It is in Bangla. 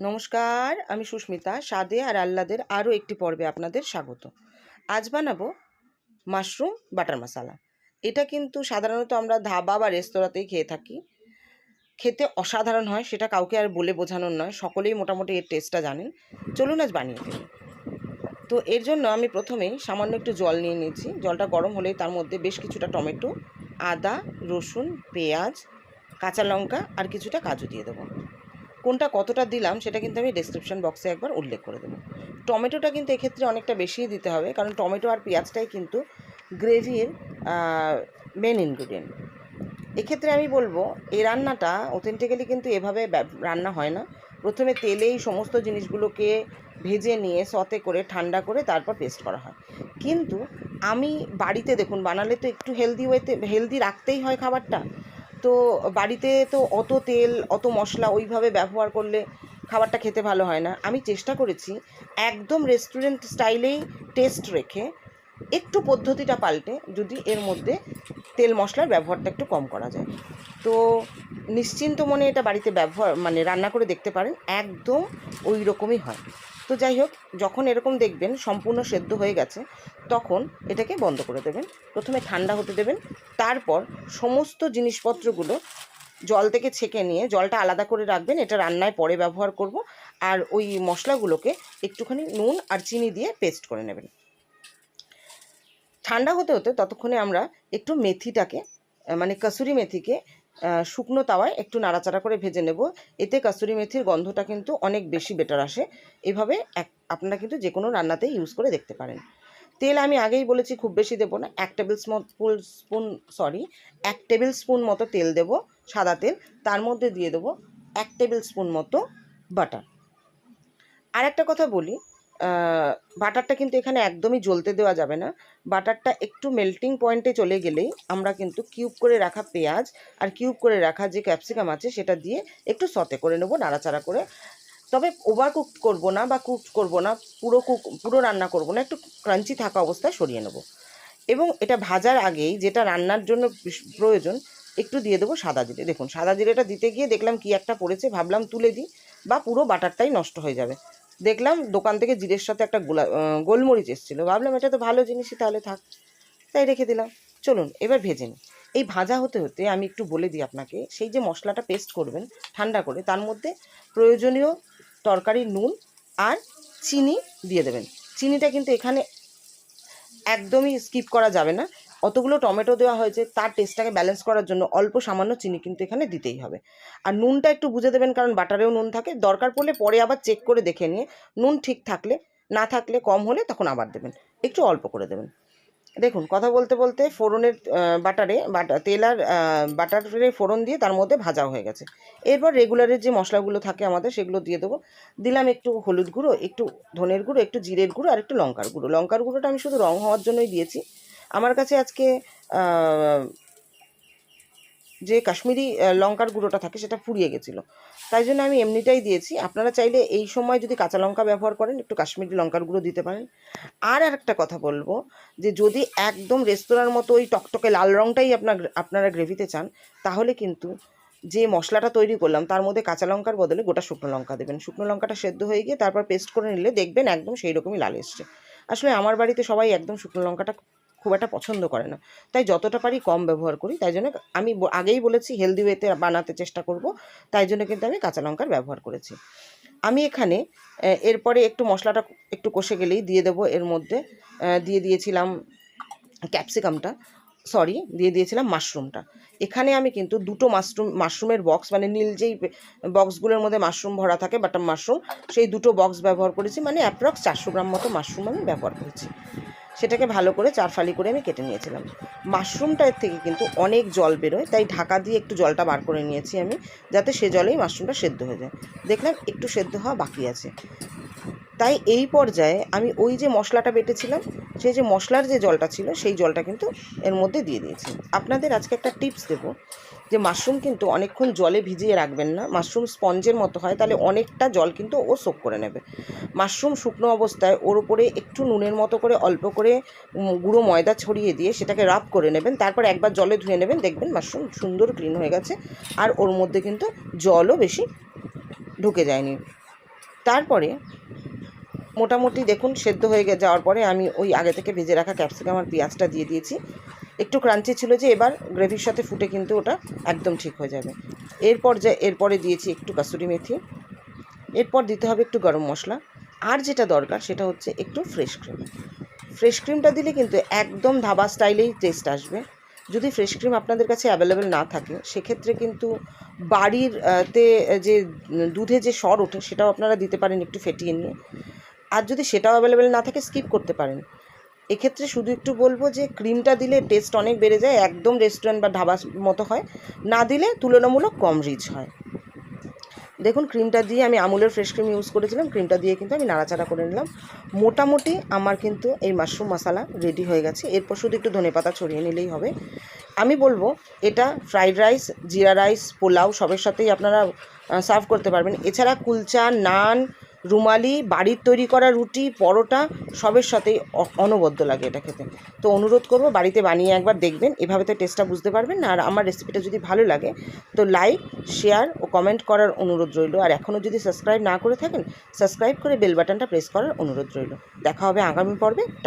নমস্কার, আমি সুস্মিতা স্বাদে আর আহ্লাদের আরও একটি পর্বে আপনাদের স্বাগত। আজ বানাবো মাশরুম বাটার মশালা। এটা কিন্তু সাধারণত আমরা ধাবা বা রেস্তোরাঁতেই খেয়ে থাকি। খেতে অসাধারণ হয়, সেটা কাউকে আর বলে বোঝানোর নয়, সকলেই মোটামুটি এর টেস্টটা জানেন। চলুন আজ বানিয়ে ফেলি। তো এর জন্য আমি প্রথমেই সামান্য একটু জল নিয়ে নিয়েছি। জলটা গরম হলেই তার মধ্যে বেশ কিছুটা টমেটো, আদা, রসুন, পেঁয়াজ, কাঁচা লঙ্কা আর কিছুটা কাজু দিয়ে দেবো। কোনটা কতটা দিলাম সেটা কিন্তু আমি ডেসক্রিপশন বক্সে একবার উল্লেখ করে দেবো। টমেটোটা কিন্তু এক্ষেত্রে অনেকটা বেশিই দিতে হবে, কারণ টমেটো আর পেঁয়াজটাই কিন্তু গ্রেভির মেন ইনগ্রিডিয়েন্ট এক্ষেত্রে আমি বলব, এই রান্নাটা অথেন্টিক্যালি কিন্তু এভাবে রান্না হয় না। প্রথমে তেলেই সমস্ত জিনিসগুলোকে ভেজে নিয়ে সতে করে, ঠান্ডা করে তারপর পেস্ট করা হয়। কিন্তু আমি বাড়িতে দেখুন, বানালে তো একটু হেলদি ওয়েতে হেলদি রাখতেই হয় খাবারটা। তো বাড়িতে তো অত তেল, অত মশলা ওইভাবে ব্যবহার করলে খাবারটা খেতে ভালো হয় না। আমি চেষ্টা করেছি একদম রেস্টুরেন্ট স্টাইলেই টেস্ট রেখে একটু পদ্ধতিটা পাল্টে যদি এর মধ্যে তেল মশলার ব্যবহারটা একটু কম করা যায়। তো নিশ্চিন্ত মনে এটা বাড়িতে ব্যবহার মানে রান্না করে দেখতে পারেন, একদম ওই রকমই হয়। তো যাই হোক, যখন এরকম দেখবেন সম্পূর্ণ সেদ্ধ হয়ে গেছে, তখন এটাকে বন্ধ করে দেবেন। প্রথমে ঠান্ডা হতে দেবেন, তারপর সমস্ত জিনিসপত্রগুলো জল থেকে ছেঁকে নিয়ে, জলটা আলাদা করে রাখবেন। এটা রান্নায় পরে ব্যবহার করব। আর ওই মশলাগুলোকে একটুখানি নুন আর চিনি দিয়ে পেস্ট করে নেবেন। ঠান্ডা হতে হতে ততক্ষণে আমরা একটু মেথিটাকে মানে কসুরি মেথিকে শুকনো তাওয়ায় একটু নাড়াচাড়া করে ভেজে নেব। এতে কসুরি মেথির গন্ধটা কিন্তু অনেক বেশি বেটার আসে। এভাবে এক, আপনারা কিন্তু যে কোনো রান্নাতেই ইউজ করে দেখতে পারেন। তেল আমি আগেই বলেছি, খুব বেশি দেবো না। এক টেবিল স্পুন স্পুন সরি এক টেবিল স্পুন মতো তেল দেব, সাদা তেল। তার মধ্যে দিয়ে দেবো এক টেবিল স্পুন মতো বাটার আর একটা কথা বলি বাটারটা কিন্তু এখানে একদমই জ্বলতে দেওয়া যাবে না। বাটারটা একটু মেল্টিং পয়েন্টে চলে গেলেই আমরা কিন্তু কিউব করে রাখা পেঁয়াজ আর কিউব করে রাখা যে ক্যাপসিকাম আছে সেটা দিয়ে একটু সতে করে নেব নাড়াচাড়া করে। তবে ওভার কুক করব না বা কুক করব না, পুরো কুক পুরো রান্না করব না, একটু ক্রাঞ্চি থাকা অবস্থায় সরিয়ে নেব। এবং এটা ভাজার আগেই যেটা রান্নার জন্য প্রয়োজন, একটু দিয়ে দেবো সাদা জিরে। দেখুন, সাদা জিরেটা দিতে গিয়ে দেখলাম কি একটা পড়েছে, ভাবলাম তুলে দিই বা পুরো বাটারটাই নষ্ট হয়ে যাবে। দেখলাম দোকান থেকে জিরের সাথে একটা গোলা গোলমরিচ এসেছিল। ভাবলাম, এটা তো ভালো জিনিসই, তাহলে থাক। তাই রেখে দিলাম। চলুন, এবার ভেজে নিই। এই ভাজা হতে হতে আমি একটু বলে দিই আপনাকে, সেই যে মশলাটা পেস্ট করবেন ঠান্ডা করে, তার মধ্যে প্রয়োজনীয় তরকারি নুন আর চিনি দিয়ে দেবেন। চিনিটা কিন্তু এখানে একদমই স্কিপ করা যাবে না। অতগুলো টমেটো দেওয়া হয়েছে, তার টেস্টটাকে ব্যালেন্স করার জন্য অল্প সামান্য চিনি কিন্তু এখানে দিতেই হবে। আর নুনটা একটু বুঝে দেবেন, কারণ বাটারেও নুন থাকে। দরকার পড়লে পরে আবার চেক করে দেখে নিয়ে, নুন ঠিক থাকলে, না থাকলে কম হলে তখন আবার দেবেন। একটু অল্প করে দেবেন। দেখুন, কথা বলতে বলতে ফোড়নের বাটারে, বাটা, তেল আর বাটারে ফোড়ন দিয়ে তার মধ্যে ভাজা হয়ে গেছে। এরপর রেগুলারের যে মশলাগুলো থাকে আমাদের, সেগুলো দিয়ে দেবো। দিলাম একটু হলুদ গুঁড়ো, একটু ধনের গুঁড়ো, একটু জিরের গুঁড়ো আর একটু লঙ্কার গুঁড়ো। লঙ্কার গুঁড়োটা আমি শুধু রং হওয়ার জন্যই দিয়েছি। আমার কাছে আজকে যে কাশ্মীরি লঙ্কার গুঁড়োটা থাকে সেটা ফুরিয়ে গেছিল। তাই জন্য আমি এমনিটাই দিয়েছি। আপনারা চাইলে এই সময় যদি কাঁচা লঙ্কা ব্যবহার করেন, একটু কাশ্মীরি লঙ্কার গুঁড়ো দিতে পারেন। আর একটা কথা বলব, যে যদি একদম রেস্তোরাঁর মতো ওই টকটকে লাল রঙটাই আপনার, আপনারা গ্রেভিতে চান, তাহলে কিন্তু যে মশলাটা তৈরি করলাম, তার মধ্যে কাঁচা লঙ্কার বদলে গোটা শুকনো লঙ্কা দেবেন। শুকনো লঙ্কাটা সেদ্ধ হয়ে গিয়ে তারপর পেস্ট করে নিলে দেখবেন একদম সেই রকমই লাল এসছে। আসলে আমার বাড়িতে সবাই একদম শুকনো লঙ্কাটা খুব একটা পছন্দ করে না। তাই যতটা পারি কম ব্যবহার করি। তাই জন্য আমি আগেই বলেছি হেলদি ওয়েতে বানাতে চেষ্টা করব। তাই জন্য কিন্তু আমি কাঁচা লঙ্কার ব্যবহার করেছি। আমি এখানে এরপরে একটু মশলাটা একটু কষে গেলেই দিয়ে দেবো। এর মধ্যে দিয়ে দিয়েছিলাম ক্যাপসিকামটা সরি দিয়ে দিয়েছিলাম মাশরুমটা এখানে আমি কিন্তু দুটো মাশরুম মাশরুমের বক্স মানে নীল যেই বক্সগুলোর মধ্যে মাশরুম ভরা থাকে বাটার মাশরুম সেই দুটো বক্স ব্যবহার করেছি। মানে অ্যাপ্রক্স চারশো গ্রাম মতো মাশরুম আমি ব্যবহার করেছি। সেটাকে ভালো করে চারফালি করে আমি কেটে নিয়েছিলাম। মাশরুমটার থেকে কিন্তু অনেক জল বেরোয়, তাই ঢাকা দিয়ে একটু জলটা বার করে নিয়েছি আমি, যাতে সে জলেই মাশরুমটা সেদ্ধ হয়ে যায়। দেখলাম একটু সেদ্ধ হওয়া বাকি আছে। তাই এই পর্যায়ে আমি ওই যে মশলাটা বেটেছিলাম, সেই যে মশলার যে জলটা ছিল, সেই জলটা কিন্তু এর মধ্যে দিয়ে দিয়েছি। আপনাদের আজকে একটা টিপস দেবো, যে মাশরুম কিন্তু অনেকক্ষণ জলে ভিজিয়ে রাখবেন না। মাশরুম স্পঞ্জের মতো হয়, তাহলে অনেকটা জল কিন্তু ও সোক করে নেবে। মাশরুম শুকনো অবস্থায় ওর উপরে একটু নুনের মতো করে, অল্প করে গুঁড়ো ময়দা ছড়িয়ে দিয়ে সেটাকে রাব করে নেবেন। তারপর একবার জলে ধুয়ে নেবেন, দেখবেন মাশরুম সুন্দর ক্লিন হয়ে গেছে আর ওর মধ্যে কিন্তু জলও বেশি ঢুকে যায়নি। তারপরে মোটামুটি দেখুন, সেদ্ধ হয়ে যাওয়ার পরে আমি ওই আগে থেকে ভেজে রাখা ক্যাপসিকাম আর পেঁয়াজটা দিয়ে দিয়েছি। একটু ক্রাঞ্চি ছিল যে, এবার গ্রেভির সাথে ফুটে কিন্তু ওটা একদম ঠিক হয়ে যাবে। এরপর যে এরপরে দিয়েছি একটু কাসুরি মেথি। এরপর দিতে হবে একটু গরম মশলা। আর যেটা দরকার, সেটা হচ্ছে একটু ফ্রেশ ক্রিম ফ্রেশ ক্রিমটা দিলে কিন্তু একদম ধাবা স্টাইলেই টেস্ট আসবে। যদি ফ্রেশ ক্রিম আপনাদের কাছে অ্যাভেলেবেল না থাকে, সেক্ষেত্রে কিন্তু বাড়ির তে যে, দুধে যে সর ওঠে, সেটাও আপনারা দিতে পারেন একটু ফেটিয়ে নিয়ে। আর যদি সেটাও অ্যাভেলেবেল না থাকে স্কিপ করতে পারেন। এক্ষেত্রে শুধু একটু বলব যে ক্রিমটা দিলে টেস্ট অনেক বেড়ে যায়, একদম রেস্টুরেন্ট বা ধাবার মতো হয়। না দিলে তুলনামূলক কম রিচ হয়। দেখুন ক্রিমটা দিয়ে আমি আমুলের ফ্রেশ ক্রিম ইউজ করেছিলাম ক্রিমটা দিয়ে কিন্তু আমি নাড়াচাড়া করে নিলাম। মোটামুটি আমার কিন্তু এই মাশরুম মশলা রেডি হয়ে গেছে। এরপর শুধু একটু ধনেপাতা ছড়িয়ে নিলেই হবে। আমি বলব, এটা fried rice jeera rice pulao সবের সাথেই আপনারা সার্ভ করতে পারবেন। এছাড়া কুলচা, নান রুমালি, বাড়ির তৈরি করা রুটি, পরোটা, সবের সাথেই অনবদ্য লাগে এটা খেতে। তো অনুরোধ করব বাড়িতে বানিয়ে একবার দেখবেন, এভাবে তো টেস্টটা বুঝতে পারবেন না। আর আমার রেসিপিটা যদি ভালো লাগে, তো লাইক শেয়ার ও কমেন্ট করার অনুরোধ রইল। আর এখনও যদি সাবস্ক্রাইব না করে থাকেন সাবস্ক্রাইব করে বেল বাটনটা প্রেস করার অনুরোধ রইল। দেখা হবে আগামী পর্বে।